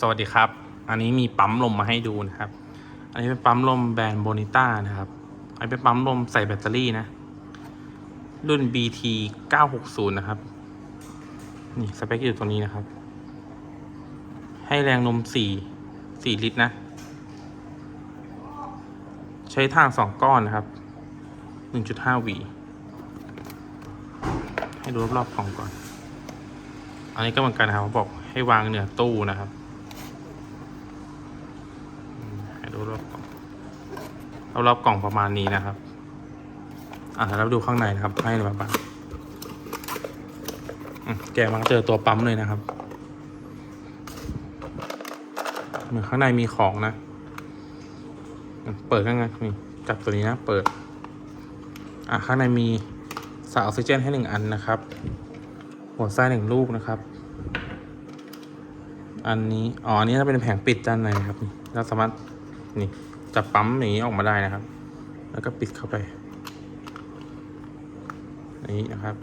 สวัสดีครับ อันนี้มีปั๊มลมมาให้ดูนะครับ อันนี้เป็นปั๊มลมแบรนด์โบนิต้านะครับ อันนี้เป็นปั๊มลมใส่แบตเตอรี่นะ รุ่น BT 960 นะครับ นี่สเปคอยู่ตรงนี้นะครับ ให้แรงนม4 4 ลิตรนะ ใช้ทาง 2 ก้อนนะครับ 1.5 V ให้ดูรอบๆกล่องก่อน อันนี้ก็เหมือนกันนะครับบอกให้วางเหนือตู้นะครับอืมให้ ดูรอบกล่องรอบกล่องประมาณนี้นะครับ อะแล้วดูข้างในนะครับให้มาบ้างแกะมาเจอตัวปั๊มเลยนะครับ เหมือนข้างในมีของนะ เปิดข้างในนี่จับตัวนี้นะ เปิด อะข้างในมีสายออกซิเจนให้หนึ่งอันนะครับ หัวไส้หนึ่งลูกนะครับ อันนี้ อ๋อ อันนี้จะเป็นแผงปิดด้านในนะครับ เราสามารถ นี่จะปั๊มอย่างนี้ออกมาได้นะครับ แล้วก็ปิดเข้าไปนี้นะครับ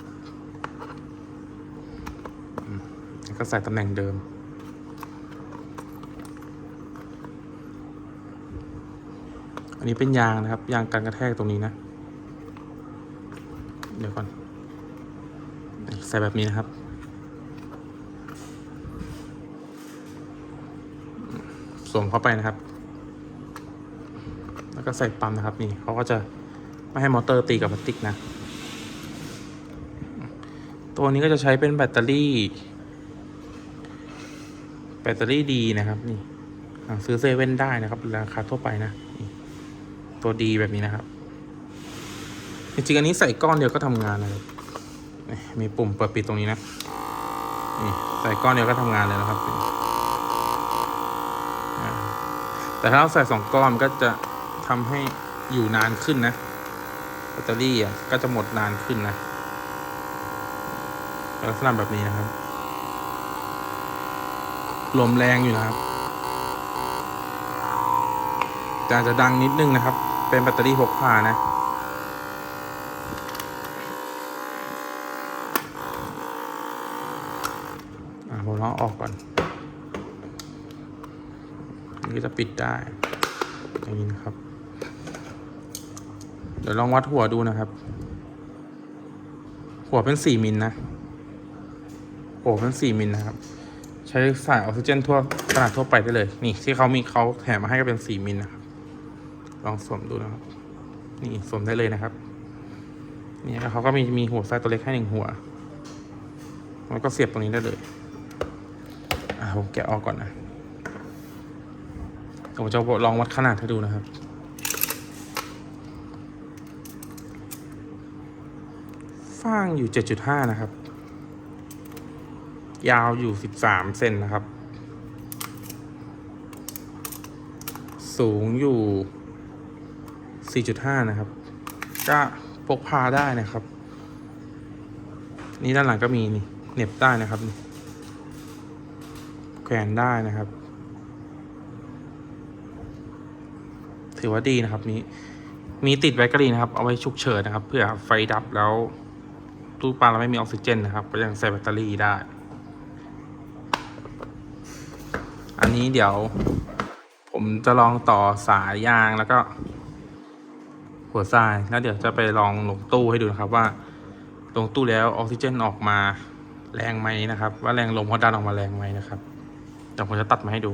แล้วก็ใส่ตำแหน่งเดิม อันนี้เป็นยางนะครับ ยางกันกระแทกตรงนี้นะ เดี๋ยวก่อน ใส่แบบนี้นะครับ สวมเข้าไปนะครับ แล้วก็ใส่ปั๊มนะครับ นี่เขาก็จะไม่ให้มอเตอร์ตีกับพลาสติกนะ ตัวนี้ก็จะใช้เป็นแบตเตอรี่ แบตเตอรี่ดีนะครับ นี่ซื้อเซเว่นได้นะครับราคาทั่วไปนะตัวดีแบบนี้นะครับ จริงๆอันนี้ใส่ก้อนเดียวก็ทำงานเลยมีปุ่มเปิดปิดตรงนี้นะนี่ใส่ก้อนเดียวก็ทำงานเลยนะครับแต่ถ้าเราใส่สองก้อนก็จะ ทำให้อยู่นานขึ้นนะแบตเตอรี่อะก็จะหมดนานขึ้นนะลักษณะแบบนี้นะครับ ลมแรงอยู่นะครับแต่อาจจะดังนิดนึงนะครับ เป็นแบตเตอรี่พกพานะอ่าผมลอออกก่อน นี่จะปิดได้ อย่างนี้นะครับ เดี๋ยวลองวัดหัวดูนะครับ หัวเป็นสี่มิลนะหัวเป็นสี่มิลนะครับ ใช้สายออกซิเจนทั่วขนาดทั่วไปได้เลย นี่ที่เขามีเขาแถมมาให้ก็เป็นสี่มิลนะครับ ลองสวมดูนะครับ นี่สวมได้เลยนะครับ นี่แล้วเขาก็มีมีหัวไส้ตัวเล็กให้หนึ่งหัว แล้วก็เสียบตรงนี้ได้เลยอ่าผมแกะออกก่อนนะผมจะลองวัดขนาดให้ดูนะครับ ฟ้างอยู่ 7.5 นะครับ ยาวอยู่ 13 เซนนะครับ สูงอยู่ 4.5 นะครับ ก็พกพาได้นะครับ นี่ด้านหลังก็มีนี่เหน็บได้นะครับแขวนได้นะครับ ถือว่าดีนะครับมีมีติดไว้ก็ดีนะครับ เอาไว้ฉุกเฉินนะครับ เพื่อไฟดับแล้ว ตู้ปลาเราไม่มีออกซิเจนนะครับ ก็ยังใส่แบตเตอรี่ได้ อันนี้เดี๋ยว ผมจะลองต่อสายยางแล้วก็ หัวทรายแล้วเดี๋ยวจะไปลองลงตู้ให้ดูนะครับว่า ลงตู้แล้วออกซิเจนออกมาแรงไหมนะครับ ว่าแรงลมเขาดันออกมาแรงไหมนะครับเดี๋ยวผมจะตัดมาให้ดู